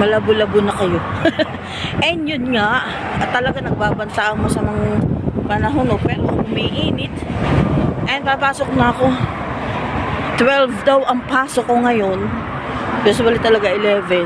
malabo-labo na kayo. And yun nga, at talaga nagbabanta ang masamang panahon, no? pero umiinit. And papasok na ako. 12 daw ang pasok ko ngayon. Usually talaga 11.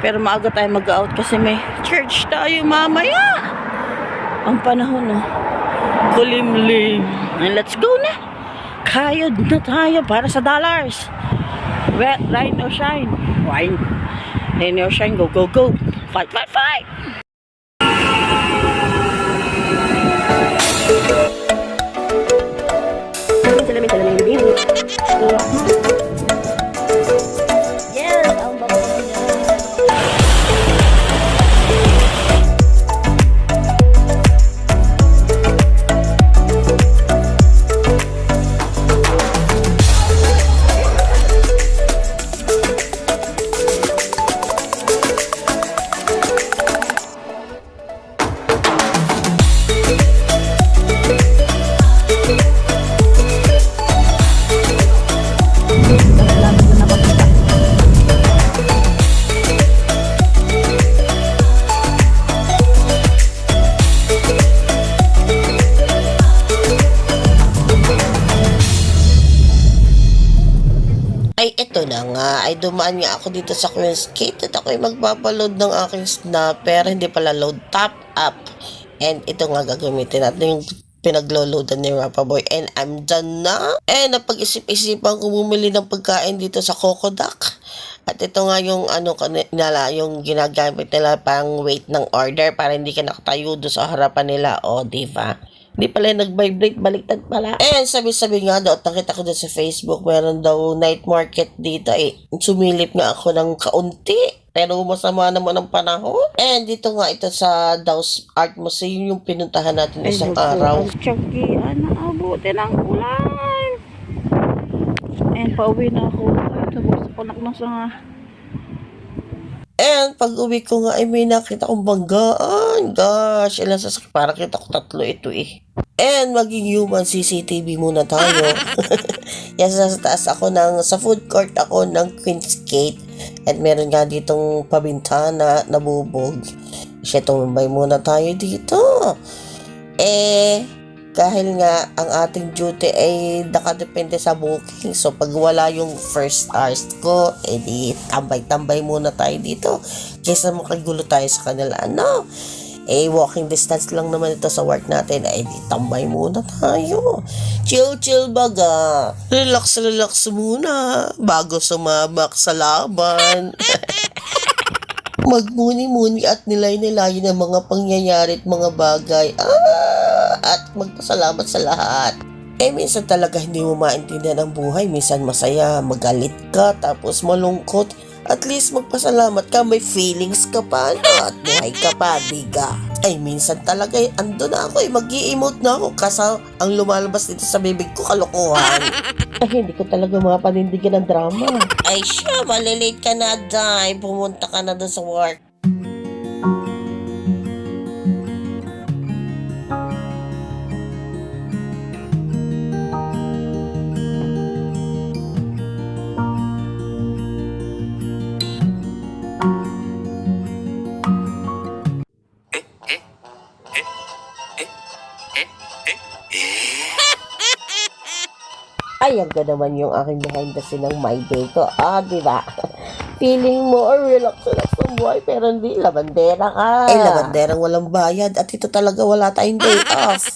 Pero maaga tayo mag-out kasi may church tayo mamaya. Ang panahon, no? Kulimlim. And let's go na. Kayod na tayo para sa dollars. Wet, rain or shine. Rain. Rain or shine. Go, go, go. Fight, fight, fight. Salamin, salamin, salamin. Ay, ito na nga. Ay, dumaan nga ako dito sa Queen's Gate at ako'y magbabaload ng aking snapper. Hindi pala load, top up. And ito nga gagamitin natin yung pinaglo-loadan ni Rapa Boy. And I'm done na. And napag-isip-isipan ko bumili ng pagkain dito sa Kokodak. At ito nga yung ano kanila, yung ginagamit nila pang wait ng order para hindi ka nakatayo doon sa harapan nila. O, di ba? Hindi pala yung nag-vibrate, baliktad pala. Eh, sabi-sabi nga daw, at nakita ko doon sa Facebook, meron daw night market dito. Eh, sumilip nga ako ng kaunti. Pero masama naman ang panahon. And dito nga ito sa Daos Art Museum yung pinuntahan natin isang araw. Chucky, ano, abuti ng ulan. And pauwi na ako. Ito, buksan ko na nga. And pag uwi ko nga ay may nakita kong banggaan. Gosh, ilan sa Parang kita ko tatlo ito eh. And maging human CCTV muna tayo. Yan sa taas ako ng, sa food court ako ng Queen's Gate. At meron nga ditong pabintana na bubog. Siya tumambay muna tayo dito. Eh, dahil nga ang ating duty ay nakadepende sa booking. So, pag wala yung first hours ko, edi tambay-tambay muna tayo dito. Kaysa makagulo tayo sa kanila. Ano? Eh, walking distance lang naman ito sa work natin. Eh, di tambay muna tayo. Chill, chill baga. Relax, relax muna. Bago sumabak sa laban. Magmuni-muni at nilay-nilayin ang mga pangyayari at mga bagay. Ah, magpasalamat sa lahat. Eh, minsan talaga hindi mo maintindihan ang buhay. Minsan masaya, magalit ka, tapos malungkot. At least magpasalamat ka, may feelings ka pa, no? At buhay ka pa, diga. Ay, minsan talaga, eh, ando na ako eh, mag emote na ako kasi ang lumalabas dito sa bibig ko, kalokohan. Ay, hindi ko talaga mapanindigan ng drama. Ay, siya, malilate ka na, Day. Pumunta ka na doon sa work. Ay, ang ganda naman yung aking behind the scene ng my day ko. Ah, di ba? Feeling mo, or relax, relax ang buhay, pero hindi, labandera ka. Eh, labanderang walang bayad, at ito talaga wala tayong day off.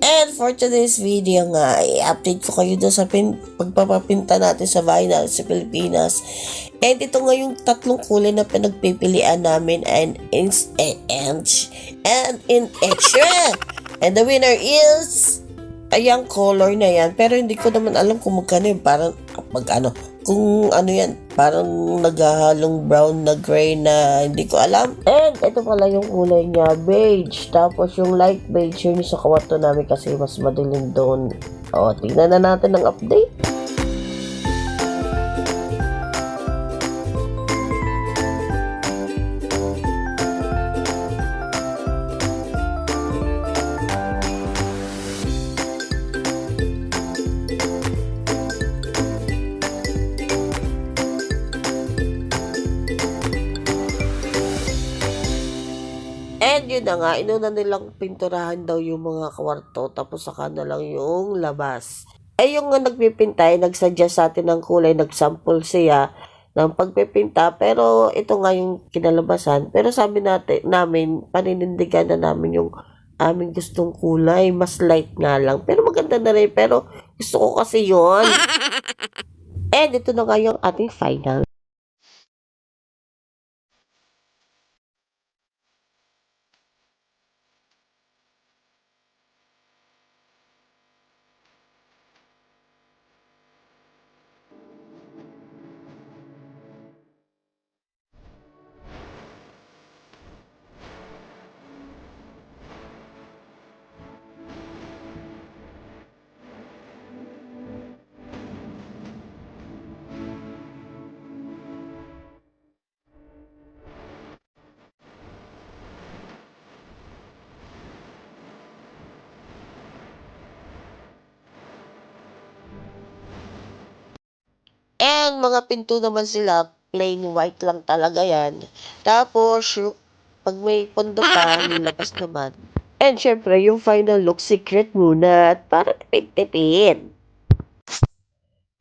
And for today's video nga, i-update ko kayo doon sa pin- pagpapapinta natin sa vinyl sa Pilipinas. And ito nga yung tatlong kulay na pinagpipilian namin and in and, and in extra. And the winner is ayang color na yan. Pero hindi ko naman alam kung magkano yun. Parang pag ano, kung ano yan, parang naghahalong brown na gray na hindi ko alam. And ito pala yung kulay niya, beige. Tapos yung light beige yun sa kawato namin kasi mas madilim doon. O, tingnan na natin ang update. Yun na nga, inuna nilang pinturahan daw yung mga kwarto, tapos saka na lang yung labas. Eh, yung nga nagpipinta, eh, nagsuggest sa atin ng kulay, nagsample siya ng pagpipinta, pero ito nga yung kinalabasan. Pero sabi natin, namin, paninindigan na namin yung aming gustong kulay, mas light nga lang. Pero maganda na rin, pero gusto ko kasi yon And ito na nga yung ating final. Mga pinto naman sila, plain white lang talaga yan. Tapos, yung- pag may pondo pa, nilabas naman. And syempre, yung final look, secret muna at para tipid-tipid.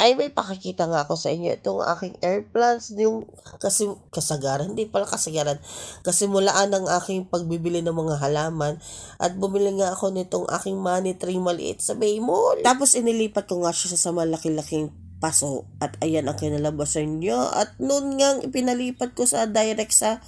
Ay, may pakikita nga ako sa inyo. Itong aking airplanes, yung kasi, kasagaran, hindi pala kasagaran. Kasimulaan ng aking pagbibili ng mga halaman. At bumili nga ako nitong aking money tree maliit sa Bay Mall. Tapos inilipat ko nga siya sa malaki-laking paso. At ayan ang kinalabasan niya. At noon nga ipinalipat ko sa direct sa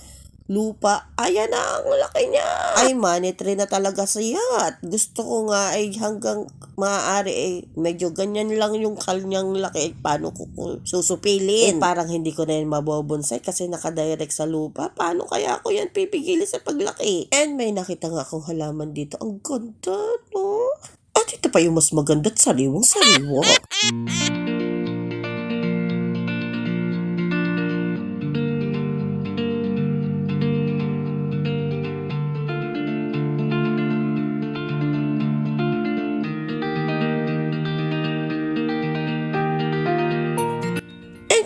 lupa. Ayan na ang laki niya. Ay, tree na talaga siya. At gusto ko nga ay hanggang maaari ay medyo ganyan lang yung kanyang laki. Paano ko ko susupilin? Eh, parang hindi ko na yan mabobonsay kasi nakadirect sa lupa. Paano kaya ako yan pipigilin sa paglaki? And may nakita nga akong halaman dito. Ang ganda, no? At ito pa yung mas maganda at sariwang sariwa.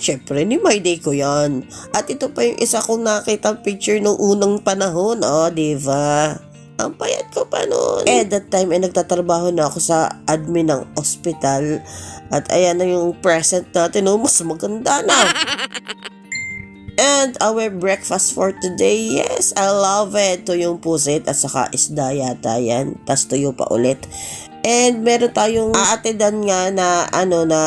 And syempre, ni My Day ko yan. At ito pa yung isa kong nakita picture nung unang panahon. Oh, di ba? Ang payat ko pa noon. Eh, that time, eh, nagtatrabaho na ako sa admin ng ospital. At ayan na yung present natin. Oh, mas maganda na. And our breakfast for today, yes, I love it. Ito yung pusit at saka isda yata yan. Tapos tuyo pa ulit. And meron tayong aatedan nga na ano na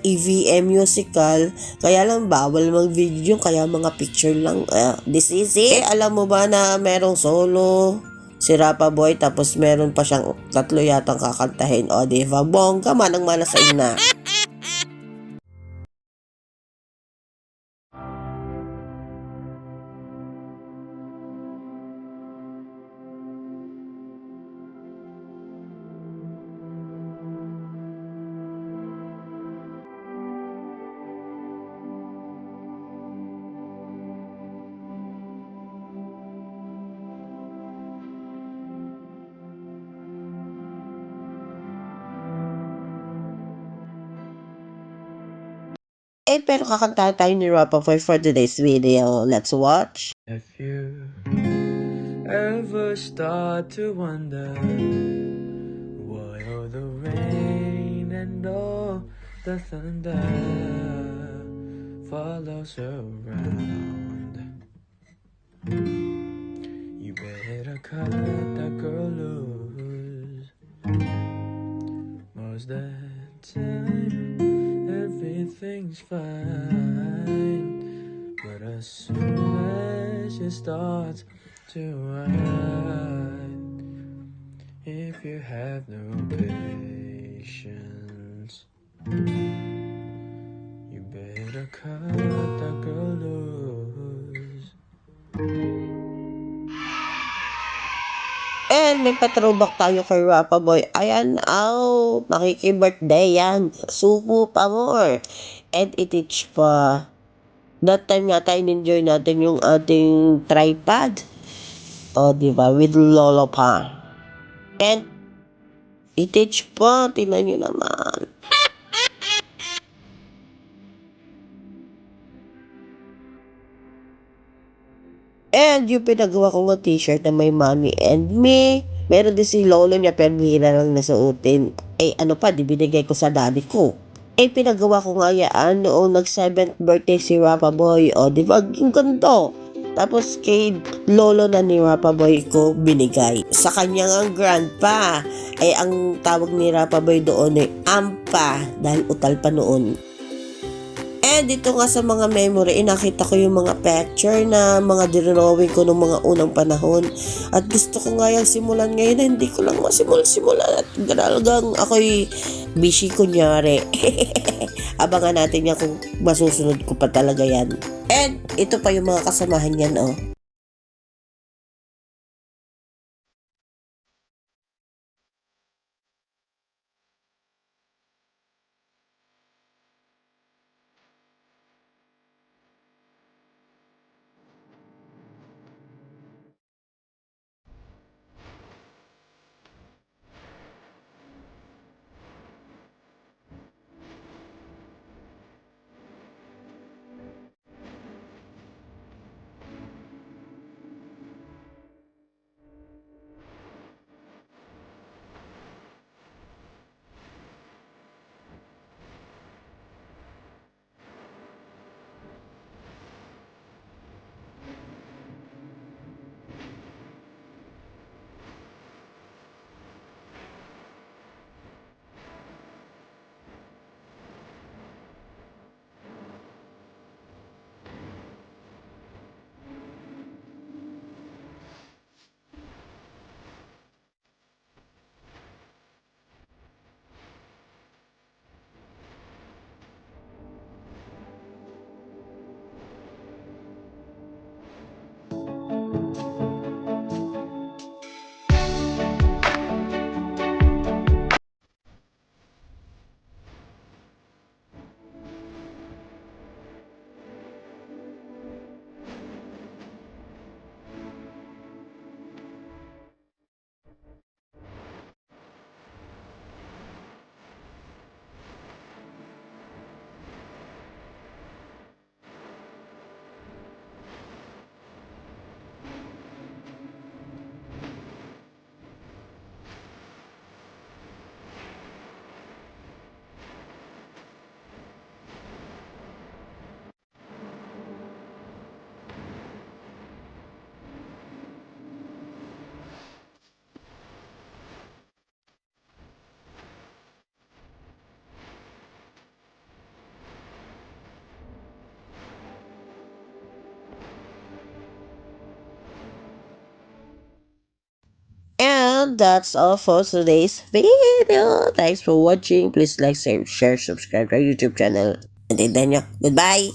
EVM musical. Kaya lang bawal mag-video kaya mga picture lang. Uh, this is it. Eh, alam mo ba na merong solo? Si Rapa Boy tapos meron pa siyang tatlo yatang kakantahin. O, di ba? Bongga manang mana sa ina. Eh, pero kakanta tayo ni Rapa Boy for today's video. Let's watch. If you ever start to wonder why all the rain and all the thunder follows around, you better cut that girl loose. Most of the time, everything's fine. But as soon as you start to ride, if you have no patience, you better cut that girl loose. And may patrobak tayo kay Rapa Boy. Ayan, aw, makiki-birthday yan. Supo pa more. And itich pa. That time nga tayo enjoy natin yung ating tripod. O, di ba? With Lolo pa. And itich pa. Tingnan nyo naman. And yung pinagawa ko ng t-shirt na may mommy and me. Meron din si lolo niya pero bihira lang nasuotin. Eh ano pa, di binigay ko sa daddy ko. Eh pinagawa ko nga yan noong nag 7th birthday si Rapa Boy. O di ba, ang ganda. Tapos kay lolo na ni Rapa Boy ko binigay. Sa kanyang ang grandpa. Eh ang tawag ni Rapa Boy doon eh ampa dahil utal pa noon. Dito nga sa mga memory, inakita ko yung mga picture na mga drawing ko nung mga unang panahon. At gusto ko nga yung simulan ngayon na hindi ko lang masimul-simulan. At talagang ako'y busy kunyari. Abangan natin yan kung masusunod ko pa talaga yan. And ito pa yung mga kasamahan yan, oh. That's all for today's video. Thanks for watching. Please like, share, share subscribe to our YouTube channel. And then, goodbye!